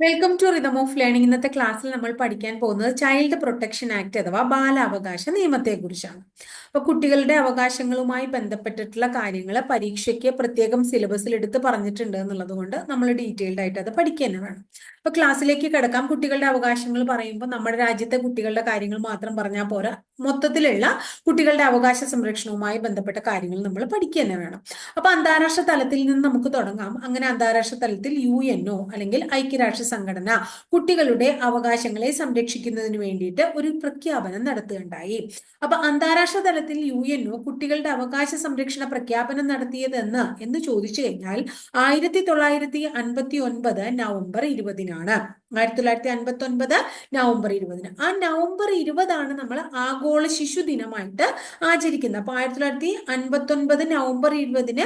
Welcome to rhythm of learning ഇന്നത്തെ ക്ലാസ്സിൽ നമ്മൾ പഠിക്കാൻ പോകുന്നത് ചൈൽഡ് പ്രൊട്ടക്ഷൻ ആക്ട് അഥവാ ബാലാവകാശ നിയമത്തെ കുറിച്ചാണ് അപ്പൊ കുട്ടികളുടെ അവകാശങ്ങളുമായി ബന്ധപ്പെട്ടിട്ടുള്ള കാര്യങ്ങൾ പരീക്ഷയ്ക്ക് പ്രത്യേകം സിലബസിൽ എടുത്ത് പറഞ്ഞിട്ടുണ്ട് എന്നുള്ളത് കൊണ്ട് നമ്മൾ ഡീറ്റെയിൽഡ് ആയിട്ട് അത് പഠിക്കുക തന്നെ വേണം അപ്പൊ ക്ലാസ്സിലേക്ക് കിടക്കാം. കുട്ടികളുടെ അവകാശങ്ങൾ പറയുമ്പോൾ നമ്മുടെ രാജ്യത്തെ കുട്ടികളുടെ കാര്യങ്ങൾ മാത്രം പറഞ്ഞാൽ പോരാ. മൊത്തത്തിലുള്ള കുട്ടികളുടെ അവകാശ സംരക്ഷണവുമായി ബന്ധപ്പെട്ട കാര്യങ്ങൾ നമ്മൾ പഠിക്കുക തന്നെ വേണം. അപ്പൊ അന്താരാഷ്ട്ര തലത്തിൽ നിന്ന് നമുക്ക് തുടങ്ങാം. അങ്ങനെ അന്താരാഷ്ട്ര തലത്തിൽ യു എൻഒ അല്ലെങ്കിൽ ഐക്യരാഷ്ട്ര സംഘടന കുട്ടികളുടെ അവകാശങ്ങളെ സംരക്ഷിക്കുന്നതിന് വേണ്ടിയിട്ട് ഒരു പ്രഖ്യാപനം നടത്തുകയുണ്ടായി. അപ്പൊ അന്താരാഷ്ട്ര തലത്തിൽ യു എൻ ഒ കുട്ടികളുടെ അവകാശ സംരക്ഷണ പ്രഖ്യാപനം നടത്തിയതെന്ന് എന്ന് ചോദിച്ചു കഴിഞ്ഞാൽ ആയിരത്തി തൊള്ളായിരത്തി അൻപത്തി ഒൻപത് നവംബർ ഇരുപതിനാണ്. ആയിരത്തി തൊള്ളായിരത്തി അൻപത്തി ഒൻപത് നവംബർ ഇരുപതിന്. ആ നവംബർ ഇരുപതാണ് നമ്മൾ ആഗോള ശിശു ദിനമായിട്ട് ആചരിക്കുന്നത്. അപ്പൊ ആയിരത്തി തൊള്ളായിരത്തി അൻപത്തി ഒൻപത് നവംബർ ഇരുപതിന്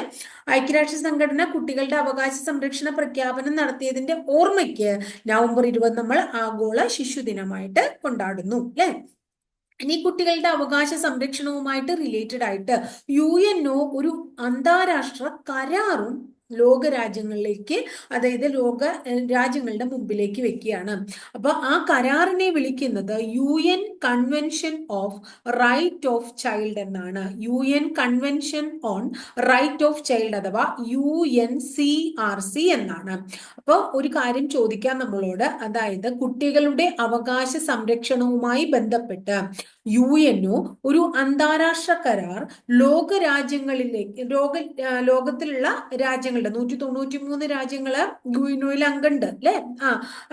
ഐക്യരാഷ്ട്ര സംഘടന കുട്ടികളുടെ അവകാശ സംരക്ഷണ പ്രഖ്യാപനം നടത്തിയതിന്റെ ഓർമ്മയ്ക്ക് നവംബർ ഇരുപത് നമ്മൾ ആഗോള ശിശുദിനമായിട്ട് കൊണ്ടാടുന്നു അല്ലെ? ഇനി കുട്ടികളുടെ അവകാശ സംരക്ഷണവുമായിട്ട് റിലേറ്റഡ് ആയിട്ട് യു ഒരു അന്താരാഷ്ട്ര കരാറും ലോക രാജ്യങ്ങളിലേക്ക് അതായത് ലോക രാജ്യങ്ങളുടെ മുമ്പിലേക്ക് വെക്കുകയാണ്. അപ്പൊ ആ കരാറിനെ വിളിക്കുന്നത് U N convention of right of child എന്നാണ്. U N convention on right of child അഥവാ U N C R C എന്നാണ്. അപ്പോൾ ഒരു കാര്യം ചോദിക്കാം നമ്മളോട്. അതായത് കുട്ടികളുടെ അവകാശ സംരക്ഷണവുമായി ബന്ധപ്പെട്ട് യു എൻഒ ഒരു അന്താരാഷ്ട്ര കരാർ ലോക രാജ്യങ്ങളിലേക്ക് ലോക ലോകത്തിലുള്ള രാജ്യങ്ങളുടെ നൂറ്റി തൊണ്ണൂറ്റി മൂന്ന് രാജ്യങ്ങൾ യുഎൻഒയിൽ അംഗമുണ്ട് അല്ലെ? ആ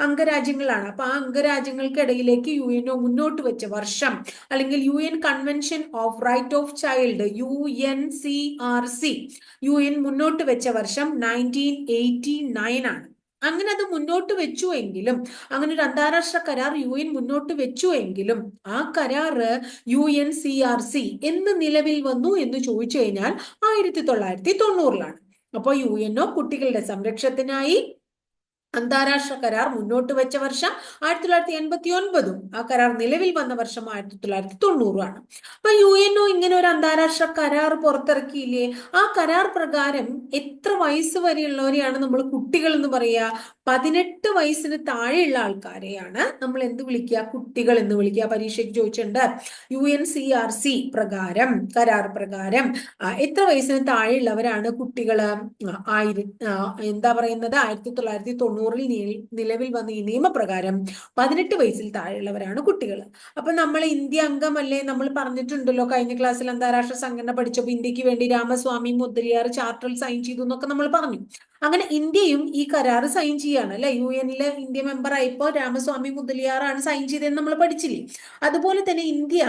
അംഗരാജ്യങ്ങളാണ്. അപ്പൊ ആ അംഗരാജ്യങ്ങൾക്കിടയിലേക്ക് യു എൻഒ മുന്നോട്ട് വെച്ച വർഷം അല്ലെങ്കിൽ U N convention of right of child U N C R C U N മുന്നോട്ട് വെച്ച വർഷം നയന്റീൻ എയ്റ്റി നയൻ ആണ്. അങ്ങനെ അത് മുന്നോട്ട് വെച്ചു എങ്കിലും അങ്ങനെ ഒരു അന്താരാഷ്ട്ര കരാർ യു എൻ മുന്നോട്ട് വെച്ചു എങ്കിലും ആ കരാറ് U N C R C എന്ന് നിലവിൽ വന്നു എന്ന് ചോദിച്ചു കഴിഞ്ഞാൽ ആയിരത്തി തൊള്ളായിരത്തി തൊണ്ണൂറിലാണ് അപ്പോൾ യു എൻ ഒ കുട്ടികളുടെ സംരക്ഷണത്തിനായി അന്താരാഷ്ട്ര കരാർ മുന്നോട്ട് വെച്ച വർഷം ആയിരത്തി തൊള്ളായിരത്തി എൺപത്തി ഒൻപതും ആ കരാർ നിലവിൽ വന്ന വർഷം ആയിരത്തി തൊള്ളായിരത്തി തൊണ്ണൂറുമാണ് അപ്പൊ യു എൻ ഒ ഇങ്ങനെ ഒരു അന്താരാഷ്ട്ര കരാർ പുറത്തിറക്കിയില്ലേ? ആ കരാർ പ്രകാരം എത്ര വയസ്സ് വരെയുള്ളവരെയാണ് നമ്മൾ കുട്ടികൾ എന്ന് പറയുക? പതിനെട്ട് വയസ്സിന് താഴെയുള്ള ആൾക്കാരെയാണ് നമ്മൾ എന്ത് വിളിക്കുക? കുട്ടികൾ എന്ന് വിളിക്കുക. പരീക്ഷയ്ക്ക് ചോദിച്ചിട്ടുണ്ട്. U N C R C പ്രകാരം കരാർ പ്രകാരം എത്ര വയസ്സിന് താഴെയുള്ളവരാണ് കുട്ടികൾ? ആയിരം എന്താ പറയുന്നത്? ആയിരത്തി തൊള്ളായിരത്തി തൊണ്ണൂറിൽ നിലവിൽ വന്ന ഈ നിയമപ്രകാരം പതിനെട്ട് വയസ്സിൽ താഴെയുള്ളവരാണ് കുട്ടികൾ. അപ്പൊ നമ്മൾ ഇന്ത്യ അംഗമല്ലേ? നമ്മൾ പറഞ്ഞിട്ടുണ്ടല്ലോ കഴിഞ്ഞ ക്ലാസ്സിൽ അന്താരാഷ്ട്ര സംഘടന പഠിച്ചപ്പോൾ ഇന്ത്യയ്ക്ക് വേണ്ടി രാമസ്വാമി മുദ്രയാർ ചാർട്ടർ സൈൻ ചെയ്തു എന്നൊക്കെ നമ്മൾ പറഞ്ഞു. അങ്ങനെ ഇന്ത്യയും ഈ കരാർ സൈൻ ചെയ്യാണ് അല്ലെ? യു എനിലെ ഇന്ത്യ മെമ്പർ ആയിപ്പോ രാമസ്വാമി മുതലിയാറാണ് സൈൻ ചെയ്തതെന്ന് നമ്മൾ പഠിച്ചില്ലേ? അതുപോലെ തന്നെ ഇന്ത്യ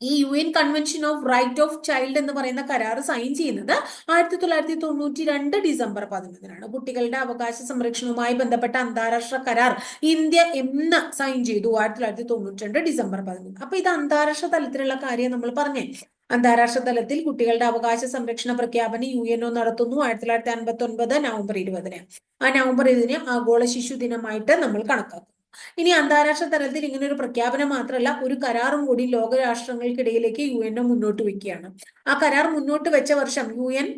ഈ U N convention of right of child എന്ന് പറയുന്ന കരാർ സൈൻ ചെയ്യുന്നത് ആയിരത്തി തൊള്ളായിരത്തി തൊണ്ണൂറ്റി രണ്ട് ഡിസംബർ പതിനൊന്നിനാണ്. കുട്ടികളുടെ അവകാശ സംരക്ഷണവുമായി ബന്ധപ്പെട്ട അന്താരാഷ്ട്ര കരാർ ഇന്ത്യ എന്ന് സൈൻ ചെയ്തു ആയിരത്തി തൊള്ളായിരത്തി തൊണ്ണൂറ്റി രണ്ട് ഡിസംബർ പതിനൊന്ന്. അപ്പൊ ഇത് അന്താരാഷ്ട്ര തലത്തിലുള്ള കാര്യം നമ്മൾ പറഞ്ഞേ അന്താരാഷ്ട്ര തലത്തിൽ കുട്ടികളുടെ അവകാശ സംരക്ഷണ പ്രഖ്യാപനം യു എൻ ഒ നടത്തുന്നു ആയിരത്തി തൊള്ളായിരത്തി അൻപത്തി ഒൻപത് നവംബർ ഇരുപതിന്. ആ നവംബർ ഇതിന് ആഗോള ശിശു ദിനമായിട്ട് നമ്മൾ കണക്കാക്കും. ഇനി അന്താരാഷ്ട്ര തലത്തിൽ ഇങ്ങനെ ഒരു പ്രഖ്യാപനം മാത്രമല്ല ഒരു കരാറും കൂടി ലോകരാഷ്ട്രങ്ങൾക്കിടയിലേക്ക് യു എൻ മുന്നോട്ട് വെക്കുകയാണ് ആ കരാർ മുന്നോട്ട് വെച്ച വർഷം U N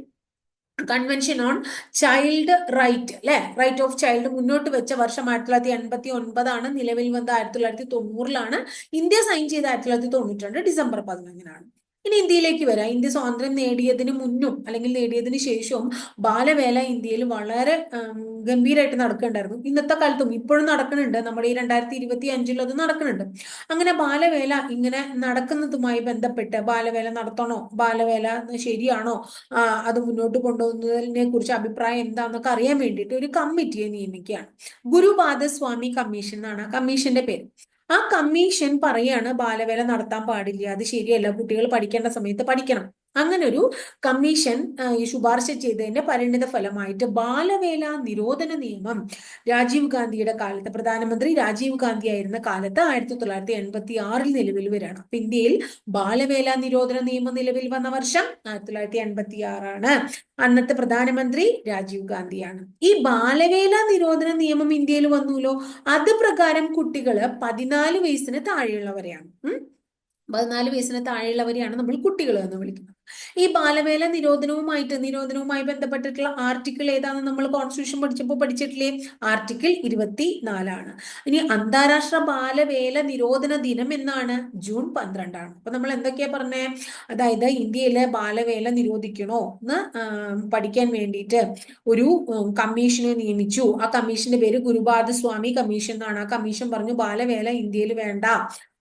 convention on child right അല്ലെ? റൈറ്റ് ഓഫ് ചൈൽഡ് മുന്നോട്ട് വെച്ച വർഷം ആയിരത്തി തൊള്ളായിരത്തി എൺപത്തി ഒൻപതാണ് നിലവിൽ വന്ന ആയിരത്തി തൊള്ളായിരത്തി തൊണ്ണൂറിലാണ്. ഇന്ത്യ സൈൻ ചെയ്ത ആയിരത്തി തൊള്ളായിരത്തി തൊണ്ണൂറ്റി രണ്ട് ഡിസംബർ പതിനൊന്നിനാണ്. ഇനി ഇന്ത്യയിലേക്ക് വരാം. ഇന്ത്യ സ്വാതന്ത്ര്യം നേടിയതിന് മുന്നും അല്ലെങ്കിൽ നേടിയതിന് ശേഷവും ബാലവേല ഇന്ത്യയിൽ വളരെ ഗംഭീരമായിട്ട് നടക്കുന്നുണ്ടായിരുന്നു ഇന്നത്തെ കാലത്തും ഇപ്പോഴും നടക്കുന്നുണ്ട് നമ്മുടെ ഈ രണ്ടായിരത്തി ഇരുപത്തി അഞ്ചിൽ അത് നടക്കുന്നുണ്ട് അങ്ങനെ ബാലവേല ഇങ്ങനെ നടക്കുന്നതുമായി ബന്ധപ്പെട്ട് ബാലവേല നടത്തണോ? ബാലവേല ശരിയാണോ? അത് മുന്നോട്ട് കൊണ്ടുപോകുന്നതിനെ കുറിച്ച് അഭിപ്രായം എന്താണെന്നൊക്കെ അറിയാൻ വേണ്ടിയിട്ട് ഒരു കമ്മിറ്റിയെ നിയമിക്കുകയാണ്. ഗുരുപാദസ്വാമി കമ്മീഷൻ എന്നാണ് കമ്മീഷന്റെ പേര്. ആ കമ്മീഷൻ പറയാണ് ബാലവേല നടത്താൻ പാടില്ല. അത് ശരിയല്ല. കുട്ടികൾ പഠിക്കേണ്ട സമയത്ത് പഠിക്കണം. അങ്ങനെ ഒരു കമ്മീഷൻ ശുപാർശ ചെയ്തതിന്റെ പരിണിത ഫലമായിട്ട് ബാലവേല നിരോധന നിയമം രാജീവ് ഗാന്ധിയുടെ കാലത്ത് പ്രധാനമന്ത്രി രാജീവ് ഗാന്ധി ആയിരുന്ന കാലത്ത് ആയിരത്തി തൊള്ളായിരത്തി എൺപത്തി ആറിൽ നിലവിൽ വരാണ് അപ്പൊ ഇന്ത്യയിൽ ബാലവേല നിരോധന നിയമം നിലവിൽ വന്ന വർഷം ആയിരത്തി തൊള്ളായിരത്തി എൺപത്തി ആറാണ് അന്നത്തെ പ്രധാനമന്ത്രി രാജീവ് ഗാന്ധിയാണ്. ഈ ബാലവേല നിരോധന നിയമം ഇന്ത്യയിൽ വന്നുല്ലോ അത് പ്രകാരം കുട്ടികൾ പതിനാല് വയസ്സിന് താഴെയുള്ളവരെയാണ്. പതിനാല് വയസ്സിന് താഴെയുള്ളവരെയാണ് നമ്മൾ കുട്ടികൾ എന്ന് വിളിക്കുന്നത്. ഈ ബാലവേല നിരോധനവുമായിട്ട് നിരോധനവുമായി ബന്ധപ്പെട്ടിട്ടുള്ള ആർട്ടിക്കിൾ ഏതാണെന്ന് നമ്മൾ കോൺസ്റ്റിറ്റ്യൂഷൻ പഠിച്ചപ്പോൾ പഠിച്ചിട്ടില്ലേ? ആർട്ടിക്കിൾ ഇരുപത്തി നാലാണ് ഇനി അന്താരാഷ്ട്ര ബാലവേല നിരോധന ദിനം എന്നാണ്? ജൂൺ പന്ത്രണ്ടാണ്. അപ്പൊ നമ്മൾ എന്തൊക്കെയാ പറഞ്ഞേ? അതായത് ഇന്ത്യയിലെ ബാലവേല നിരോധിക്കണോ എന്ന് പഠിക്കാൻ വേണ്ടിയിട്ട് ഒരു കമ്മീഷനെ നിയമിച്ചു. ആ കമ്മീഷന്റെ പേര് ഗുരുപാദസ്വാമി കമ്മീഷൻ എന്നാണ്. ആ കമ്മീഷൻ പറഞ്ഞു ബാലവേല ഇന്ത്യയിൽ വേണ്ട.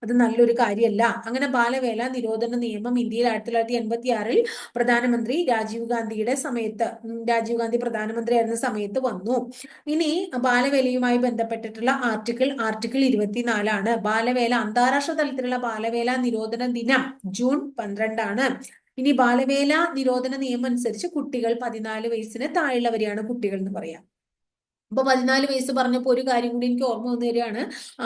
അത് നല്ലൊരു കാര്യമല്ല അങ്ങനെ ബാലവേല നിരോധന നിയമം ഇന്ത്യയിൽ ആയിരത്തി തൊള്ളായിരത്തി എൺപത്തി ആറിൽ പ്രധാനമന്ത്രി രാജീവ് ഗാന്ധിയുടെ സമയത്ത് രാജീവ് ഗാന്ധി പ്രധാനമന്ത്രി ആയിരുന്ന സമയത്ത് വന്നു. ഇനി ബാലവേലയുമായി ബന്ധപ്പെട്ടിട്ടുള്ള ആർട്ടിക്കിൾ ആർട്ടിക്കിൾ ഇരുപത്തിനാലാണ്. ബാലവേല അന്താരാഷ്ട്ര തലത്തിലുള്ള ബാലവേല നിരോധന ദിനം ജൂൺ പന്ത്രണ്ടാണ്. ഇനി ബാലവേല നിരോധന നിയമം അനുസരിച്ച് കുട്ടികൾ പതിനാല് വയസ്സിന് താഴെയുള്ളവരെയാണ് കുട്ടികൾ എന്ന് പറയാം. അപ്പൊ പതിനാല് വയസ്സ് പറഞ്ഞപ്പോൾ ഒരു കാര്യം കൂടി എനിക്ക് ഓർമ്മ വന്നു തരികയാണ്.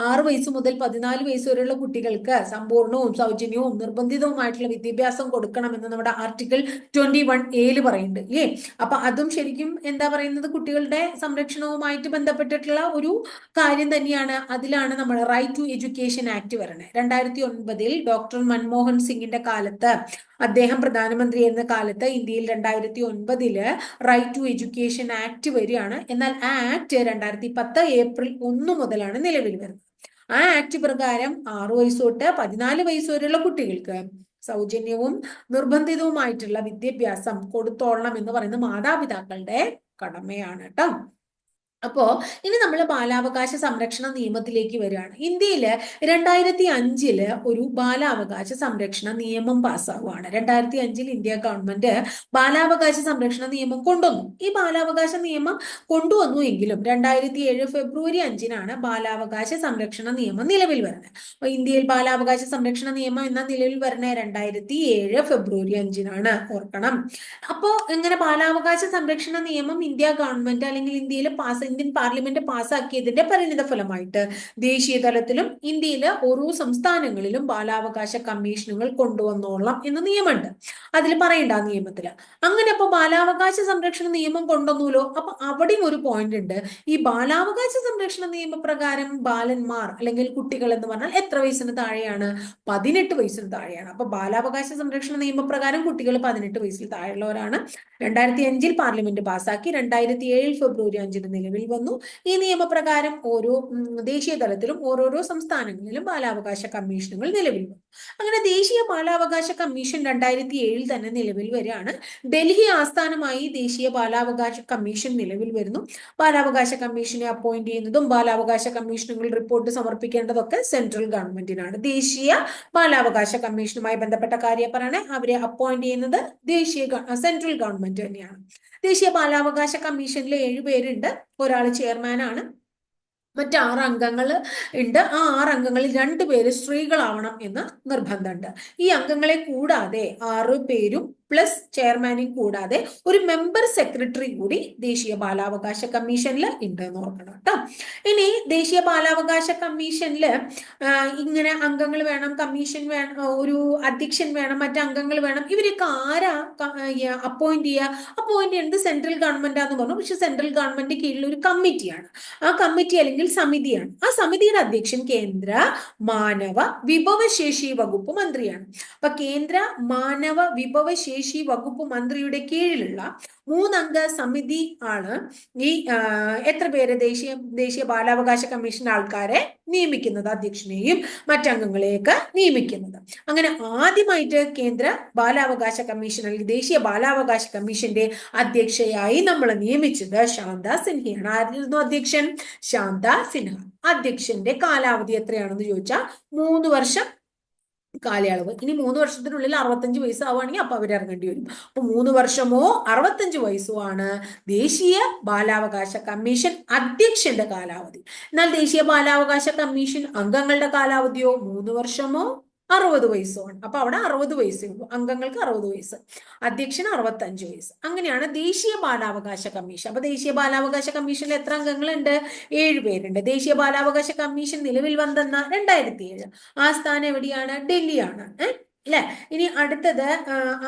ആറ് വയസ്സ് മുതൽ പതിനാല് വയസ്സ് വരെയുള്ള കുട്ടികൾക്ക് സമ്പൂർണവും സൗജന്യവും നിർബന്ധിതവുമായിട്ടുള്ള വിദ്യാഭ്യാസം കൊടുക്കണമെന്ന് നമ്മുടെ ആർട്ടിക്കിൾ ട്വന്റി വൺ എയിൽ പറയുന്നുണ്ട് ഏ അപ്പൊ അതും ശരിക്കും എന്താ പറയുന്നത്? കുട്ടികളുടെ സംരക്ഷണവുമായിട്ട് ബന്ധപ്പെട്ടിട്ടുള്ള ഒരു കാര്യം തന്നെയാണ്. അതിലാണ് നമ്മൾ റൈറ്റ് ടു എഡ്യൂക്കേഷൻ ആക്ട് വരണേ. രണ്ടായിരത്തി ഒൻപതിൽ ഡോക്ടർ മൻമോഹൻ സിംഗിന്റെ കാലത്ത് അദ്ദേഹം പ്രധാനമന്ത്രി എന്ന കാലത്ത് ഇന്ത്യയിൽ രണ്ടായിരത്തി ഒൻപതിൽ റൈറ്റ് ടു എഡ്യൂക്കേഷൻ ആക്ട് വരികയാണ്. എന്നാൽ ആ ആക്ട് രണ്ടായിരത്തി പത്ത് ഏപ്രിൽ ഒന്ന് മുതലാണ് നിലവിൽ വരുന്നത്. ആ ആക്ട് പ്രകാരം ആറു വയസ്സ് തൊട്ട് പതിനാല് വയസ്സ് വരെയുള്ള കുട്ടികൾക്ക് സൗജന്യവും നിർബന്ധിതവുമായിട്ടുള്ള വിദ്യാഭ്യാസം കൊടുത്തോളണം എന്ന് പറയുന്ന മാതാപിതാക്കളുടെ കടമയാണ് കേട്ടോ. അപ്പോ ഇനി നമ്മൾ ബാലാവകാശ സംരക്ഷണ നിയമത്തിലേക്ക് വരികയാണ്. ഇന്ത്യയിൽ രണ്ടായിരത്തി അഞ്ചിൽ ഒരു ബാലാവകാശ സംരക്ഷണ നിയമം പാസ്സാവുകയാണ്. രണ്ടായിരത്തി അഞ്ചിൽ ഇന്ത്യ ഗവൺമെന്റ് ബാലാവകാശ സംരക്ഷണ നിയമം കൊണ്ടുവന്നു. ഈ ബാലാവകാശ നിയമം കൊണ്ടുവന്നു എങ്കിലും രണ്ടായിരത്തി ഏഴ് ഫെബ്രുവരി അഞ്ചിനാണ് ബാലാവകാശ സംരക്ഷണ നിയമം നിലവിൽ വരുന്നത്. അപ്പൊ ഇന്ത്യയിൽ ബാലാവകാശ സംരക്ഷണ നിയമം എന്ന നിലവിൽ വരുന്ന രണ്ടായിരത്തി ഏഴ് ഫെബ്രുവരി അഞ്ചിനാണ് ഓർക്കണം. അപ്പോ ഇങ്ങനെ ബാലാവകാശ സംരക്ഷണ നിയമം ഇന്ത്യ ഗവൺമെന്റ് അല്ലെങ്കിൽ ഇന്ത്യയിൽ പാസ് ഇന്ത്യൻ പാർലമെന്റ് പാസാക്കിയതിന്റെ പരിണിത ഫലമായിട്ട് ദേശീയ തലത്തിലും ഇന്ത്യയിലെ ഓരോ സംസ്ഥാനങ്ങളിലും ബാലാവകാശ കമ്മീഷനുകൾ കൊണ്ടുവന്നോളാം എന്ന നിയമമുണ്ട്. അതിൽ പറയണ്ട നിയമത്തിൽ. അങ്ങനെ അപ്പൊ ബാലാവകാശ സംരക്ഷണ നിയമം കൊണ്ടുവന്നൂലോ? അപ്പൊ അവിടെയും ഒരു പോയിന്റ് ഉണ്ട്. ഈ ബാലാവകാശ സംരക്ഷണ നിയമപ്രകാരം ബാലന്മാർ അല്ലെങ്കിൽ കുട്ടികൾ എന്ന് പറഞ്ഞാൽ എത്ര വയസ്സിന് താഴെയാണ്? പതിനെട്ട് വയസ്സിന് താഴെയാണ്. അപ്പൊ ബാലാവകാശ സംരക്ഷണ നിയമപ്രകാരം കുട്ടികൾ പതിനെട്ട് വയസ്സിൽ താഴെയുള്ളവരാണ്. രണ്ടായിരത്തി അഞ്ചിൽ പാർലമെന്റ് പാസാക്കി രണ്ടായിരത്തി ഏഴിൽ ഫെബ്രുവരി അഞ്ചിന് നിലവിൽ വന്നു ഈ നിയമപ്രകാരം ഓരോ ദേശീയ തലത്തിലും ഓരോരോ സംസ്ഥാനങ്ങളിലും ബാലാവകാശ കമ്മീഷനുകൾ നിലവിൽ വന്നു അങ്ങനെ ദേശീയ ബാലാവകാശ കമ്മീഷൻ രണ്ടായിരത്തി ഏഴിൽ തന്നെ നിലവിൽ വരികയാണ്. ഡൽഹി ആസ്ഥാനമായി ദേശീയ ബാലാവകാശ കമ്മീഷൻ നിലവിൽ വരുന്നു. ബാലാവകാശ കമ്മീഷനെ അപ്പോയിന്റ് ചെയ്യുന്നതും ബാലാവകാശ കമ്മീഷനുകൾ റിപ്പോർട്ട് സമർപ്പിക്കേണ്ടതൊക്കെ സെൻട്രൽ ഗവൺമെന്റിനാണ് ദേശീയ ബാലാവകാശ കമ്മീഷനുമായി ബന്ധപ്പെട്ട കാര്യം പറയണേ അവരെ അപ്പോയിന്റ് ചെയ്യുന്നത് ദേശീയ സെൻട്രൽ ഗവൺമെന്റ് തന്നെയാണ്. ദേശീയ ബാലാവകാശ കമ്മീഷനിലെ ഏഴുപേരുണ്ട് ഒരാൾ ചെയർമാനാണ് മറ്റ് ആറ് അംഗങ്ങൾ ഉണ്ട് ആ ആറ് അംഗങ്ങളിൽ രണ്ടുപേര് സ്ത്രീകളാവണം എന്ന് നിർബന്ധമുണ്ട് ഈ അംഗങ്ങളെ കൂടാതെ ആറ് പേരും പ്ലസ് ചെയർമാനും കൂടാതെ ഒരു മെമ്പർ സെക്രട്ടറി കൂടി ദേശീയ ബാലാവകാശ കമ്മീഷനിൽ ഉണ്ട് എന്ന് ഓർക്കണം കേട്ടോ. ഇനി ദേശീയ ബാലാവകാശ കമ്മീഷനിൽ ഇങ്ങനെ അംഗങ്ങൾ വേണം കമ്മീഷൻ വേണം ഒരു അധ്യക്ഷൻ വേണം മറ്റ് അംഗങ്ങൾ വേണം ഇവരൊക്കെ ആരാ അപ്പോയിന്റ് ചെയ്യുക അപ്പോയിന്റ് ചെയ്യുന്നത് സെൻട്രൽ ഗവൺമെന്റ് ആണെന്ന് പറഞ്ഞു. പക്ഷെ സെൻട്രൽ ഗവൺമെന്റ് കീഴിൽ ഒരു കമ്മിറ്റിയാണ്. ആ കമ്മിറ്റി അല്ലെങ്കിൽ സമിതിയാണ്. ആ സമിതിയുടെ അധ്യക്ഷൻ കേന്ദ്ര മാനവ വിഭവശേഷി വകുപ്പ് മന്ത്രിയാണ്. അപ്പൊ കേന്ദ്ര മാനവ വിഭവശേഷി വകുപ്പ് മന്ത്രിയുടെ കീഴിലുള്ള മൂന്നംഗ സമിതി ആണ് ഈ എത്ര പേര് ദേശീയ ദേശീയ ബാലാവകാശ കമ്മീഷൻ ആൾക്കാരെ നിയമിക്കുന്നത് അധ്യക്ഷനെയും മറ്റംഗങ്ങളെയൊക്കെ നിയമിക്കുന്നത്. അങ്ങനെ ആദ്യമായിട്ട് കേന്ദ്ര ബാലാവകാശ കമ്മീഷൻ അല്ലെങ്കിൽ ദേശീയ ബാലാവകാശ കമ്മീഷന്റെ അധ്യക്ഷയായി നമ്മൾ നിയമിച്ചത് ശാന്ത സിൻഹയാണ്. ആയിരുന്നു അധ്യക്ഷൻ? ശാന്ത സിൻഹ. അധ്യക്ഷന്റെ കാലാവധി എത്രയാണെന്ന് ചോദിച്ചാൽ മൂന്ന് വർഷം കാലയളവ്. ഇനി മൂന്ന് വർഷത്തിനുള്ളിൽ അറുപത്തഞ്ച് വയസ്സാവുകയാണെങ്കിൽ അപ്പൊ അവരിറങ്ങേണ്ടി വരും. അപ്പൊ മൂന്ന് വർഷമോ അറുപത്തഞ്ച് വയസ്സോ ആണ് ദേശീയ ബാലാവകാശ കമ്മീഷൻ അധ്യക്ഷന്റെ കാലാവധി. എന്നാൽ ദേശീയ ബാലാവകാശ കമ്മീഷൻ അംഗങ്ങളുടെ കാലാവധിയോ മൂന്ന് വർഷമോ അറുപത് വയസ്സുമാണ് അപ്പൊ അവിടെ അറുപത് വയസ്സേ ഉള്ളൂ. അംഗങ്ങൾക്ക് അറുപത് വയസ്സ്. അധ്യക്ഷന് അറുപത്തഞ്ച് വയസ്സ്. അങ്ങനെയാണ് ദേശീയ ബാലാവകാശ കമ്മീഷൻ. അപ്പൊ ദേശീയ ബാലാവകാശ കമ്മീഷനിൽ എത്ര അംഗങ്ങളുണ്ട്? ഏഴ് പേരുണ്ട്. ദേശീയ ബാലാവകാശ കമ്മീഷൻ നിലവിൽ വന്നെന്ന? രണ്ടായിരത്തി ഏഴ്. ആ സ്ഥാനം എവിടെയാണ്? ഡൽഹിയാണ്. ഏഹ് അല്ലെ? ഇനി അടുത്തത്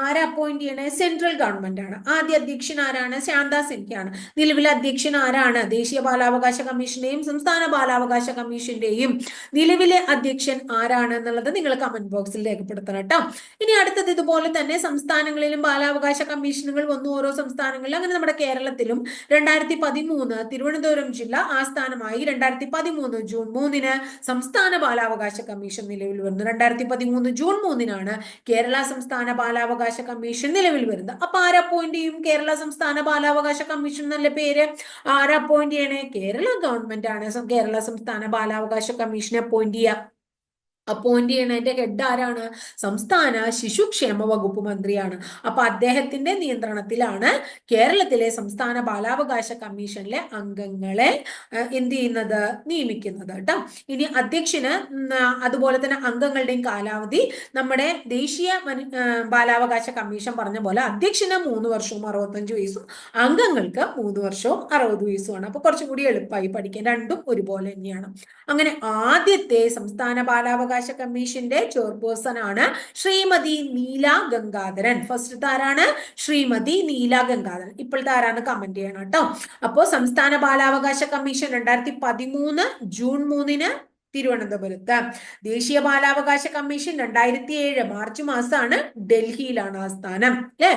ആരെ അപ്പോയിന്റ് ചെയ്യണേ? സെൻട്രൽ ഗവൺമെന്റ് ആണ്. ആദ്യ അധ്യക്ഷൻ ആരാണ്? ശാന്ത സിൻഹയാണ് നിലവിലെ അധ്യക്ഷൻ ആരാണ്? ദേശീയ ബാലാവകാശ കമ്മീഷന്റെയും സംസ്ഥാന ബാലാവകാശ കമ്മീഷന്റെയും നിലവിലെ അധ്യക്ഷൻ ആരാണ് എന്നുള്ളത് നിങ്ങൾ കമന്റ് ബോക്സിൽ രേഖപ്പെടുത്തണം കേട്ടോ. ഇനി അടുത്തത് ഇതുപോലെ തന്നെ സംസ്ഥാനങ്ങളിലും ബാലാവകാശ കമ്മീഷനുകൾ വന്നു ഓരോ സംസ്ഥാനങ്ങളിലും. അങ്ങനെ നമ്മുടെ കേരളത്തിലും രണ്ടായിരത്തി പതിമൂന്ന് തിരുവനന്തപുരം ജില്ല ആസ്ഥാനമായി രണ്ടായിരത്തി പതിമൂന്ന് ജൂൺ മൂന്നിന് സംസ്ഥാന ബാലാവകാശ കമ്മീഷൻ നിലവിൽ വന്നു. രണ്ടായിരത്തി പതിമൂന്ന് ജൂൺ മൂന്നിനാണ് കേരള സംസ്ഥാന ബാലാവകാശ കമ്മീഷൻ നിലവിൽ വരുന്നത്. അപ്പൊ ആര് അപ്പോയിന്റ് ചെയ്യും? കേരള സംസ്ഥാന ബാലാവകാശ കമ്മീഷൻ എന്നല്ല പേര്? ആര് അപ്പോയിന്റ് ചെയ്യണേ? കേരള ഗവൺമെന്റ് ആണ്. കേരള സംസ്ഥാന ബാലാവകാശ കമ്മീഷനെ അപ്പോയിന്റ് ചെയ്യുക അപ്പോയിന്റ് ചെയ്യണതിന്റെ ഹെഡ് ആരാണ്? സംസ്ഥാന ശിശുക്ഷേമ വകുപ്പ് മന്ത്രിയാണ്. അപ്പൊ അദ്ദേഹത്തിന്റെ നിയന്ത്രണത്തിലാണ് കേരളത്തിലെ സംസ്ഥാന ബാലാവകാശ കമ്മീഷനിലെ അംഗങ്ങളെ എന്ത് ചെയ്യുന്നത്? നിയമിക്കുന്നത് കേട്ടോ. ഇനി അധ്യക്ഷന് അതുപോലെ തന്നെ അംഗങ്ങളുടെയും കാലാവധി നമ്മുടെ ദേശീയ ബാലാവകാശ കമ്മീഷൻ പറഞ്ഞ പോലെ അധ്യക്ഷന് മൂന്ന് വർഷവും അറുപത്തഞ്ച് വയസ്സും അംഗങ്ങൾക്ക് മൂന്ന് വർഷവും അറുപത് വയസ്സുമാണ്. അപ്പൊ കുറച്ചും കൂടി എളുപ്പമായി പഠിക്കാൻ. രണ്ടും ഒരുപോലെ തന്നെയാണ്. അങ്ങനെ ആദ്യത്തെ സംസ്ഥാന ബാലാവകാശ കമ്മീഷന്റെ ചെയർപേഴ്സൺ ആണ് ശ്രീമതി നീല ഗംഗാധരൻ. ഫസ്റ്റ് താരാണ് ശ്രീമതി നീല ഗംഗാധരൻ. ഇപ്പോഴത്തെ ആരാണ്? കമന്റ് ചെയ്യണം കേട്ടോ. അപ്പോ സംസ്ഥാന ബാലാവകാശ കമ്മീഷൻ രണ്ടായിരത്തി പതിമൂന്ന് ജൂൺ മൂന്നിന് തിരുവനന്തപുരത്ത്. ദേശീയ ബാലാവകാശ കമ്മീഷൻ രണ്ടായിരത്തി ഏഴ് മാർച്ച് മാസമാണ് ഡൽഹിയിലാണ് ആസ്ഥാനം അല്ലെ?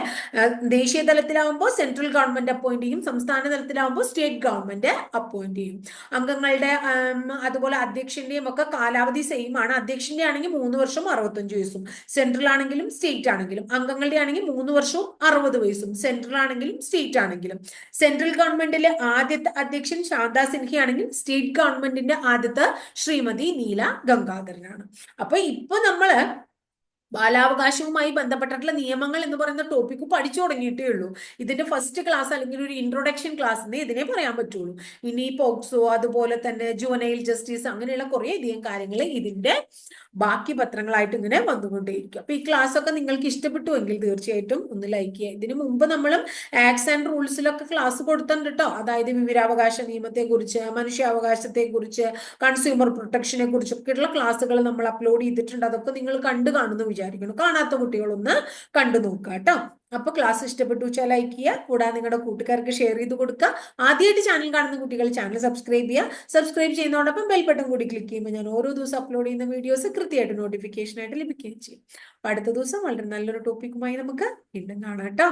ദേശീയ തലത്തിലാവുമ്പോൾ സെൻട്രൽ ഗവൺമെന്റ് അപ്പോയിന്റ് ചെയ്യും സംസ്ഥാന തലത്തിലാവുമ്പോൾ സ്റ്റേറ്റ് ഗവൺമെന്റ് അപ്പോയിന്റ് ചെയ്യും. അംഗങ്ങളുടെ അതുപോലെ അധ്യക്ഷന്റെയും ഒക്കെ കാലാവധി സെയിം ആണ്. അധ്യക്ഷന്റെ ആണെങ്കിൽ മൂന്ന് വർഷം അറുപത്തഞ്ച് വയസ്സും. സെൻട്രൽ ആണെങ്കിലും സ്റ്റേറ്റ് ആണെങ്കിലും. അംഗങ്ങളുടെ ആണെങ്കിൽ മൂന്ന് വർഷവും അറുപത് വയസ്സും. സെൻട്രൽ ആണെങ്കിലും സ്റ്റേറ്റ് ആണെങ്കിലും. സെൻട്രൽ ഗവൺമെന്റിലെ ആദ്യത്തെ അധ്യക്ഷൻ ശാന്ത സിൻഹയാണെങ്കിൽ സ്റ്റേറ്റ് ഗവൺമെന്റിന്റെ ആദ്യത്തെ ശ്രീമതി നീല ഗംഗാധരനാണ്. അപ്പൊ ഇപ്പൊ നമ്മൾ ബാലാവകാശവുമായി ബന്ധപ്പെട്ടിട്ടുള്ള നിയമങ്ങൾ എന്ന് പറയുന്ന ടോപ്പിക്ക് പഠിച്ചു തുടങ്ങിയിട്ടേ ഉള്ളൂ. ഇതിന്റെ ഫസ്റ്റ് ക്ലാസ് അല്ലെങ്കിൽ ഒരു ഇൻട്രൊഡക്ഷൻ ക്ലാസ് എന്നേ ഇതിനെ പറയാൻ പറ്റുള്ളൂ. ഇനി പോക്സോ അതുപോലെ തന്നെ ജുവനൈൽ ജസ്റ്റിസ് അങ്ങനെയുള്ള കുറേ അധികം കാര്യങ്ങൾ ഇതിന്റെ ബാക്കി പത്രങ്ങളായിട്ട് ഇങ്ങനെ വന്നുകൊണ്ടേയിരിക്കും. അപ്പൊ ഈ ക്ലാസ് ഒക്കെ നിങ്ങൾക്ക് ഇഷ്ടപ്പെട്ടുവെങ്കിൽ തീർച്ചയായിട്ടും ഒന്ന് ലൈക്ക് ചെയ്യുക. ഇതിനു മുമ്പ് നമ്മളും ആക്സ് ആൻഡ് റൂൾസിലൊക്കെ ക്ലാസ് കൊടുത്തിട്ടുണ്ട് കേട്ടോ അതായത് വിവരാവകാശ മനുഷ്യാവകാശത്തെ കുറിച്ച് കൺസ്യൂമർ പ്രൊട്ടക്ഷനെ കുറിച്ച് കുറിച്ചൊക്കെയുള്ള ക്ലാസ്സുകൾ നമ്മൾ അപ്ലോഡ് ചെയ്തിട്ടുണ്ട്. അതൊക്കെ നിങ്ങൾ കണ്ടു കാണുന്നു വിചാരിക്കുന്നു. കാണാത്ത കുട്ടികളൊന്ന് കണ്ടു നോക്കുക കേട്ടോ അപ്പൊ ക്ലാസ് ഇഷ്ടപ്പെട്ടു വെച്ചാൽ ലൈക്ക് ചെയ്യുക. കൂടാതെ നിങ്ങളുടെ കൂട്ടുകാർക്ക് ഷെയർ ചെയ്ത് കൊടുക്കുക. ആദ്യമായിട്ട് ചാനൽ കാണുന്ന കുട്ടികൾ ചാനൽ സബ്സ്ക്രൈബ് ചെയ്യുക. സബ്സ്ക്രൈബ് ചെയ്യുന്നതോടൊപ്പം ബെൽ ബട്ടൺ കൂടി ക്ലിക്ക് ചെയ്യുമ്പോൾ ഞാൻ ഓരോ ദിവസം അപ്ലോഡ് ചെയ്യുന്ന വീഡിയോസ് കൃത്യമായിട്ട് നോട്ടിഫിക്കേഷൻ ആയിട്ട് ലഭിക്കുകയും ചെയ്യും. അപ്പൊ അടുത്ത ദിവസം വളരെ നല്ലൊരു ടോപ്പിക്കുമായി നമുക്ക് വീണ്ടും കാണാം കേട്ടോ.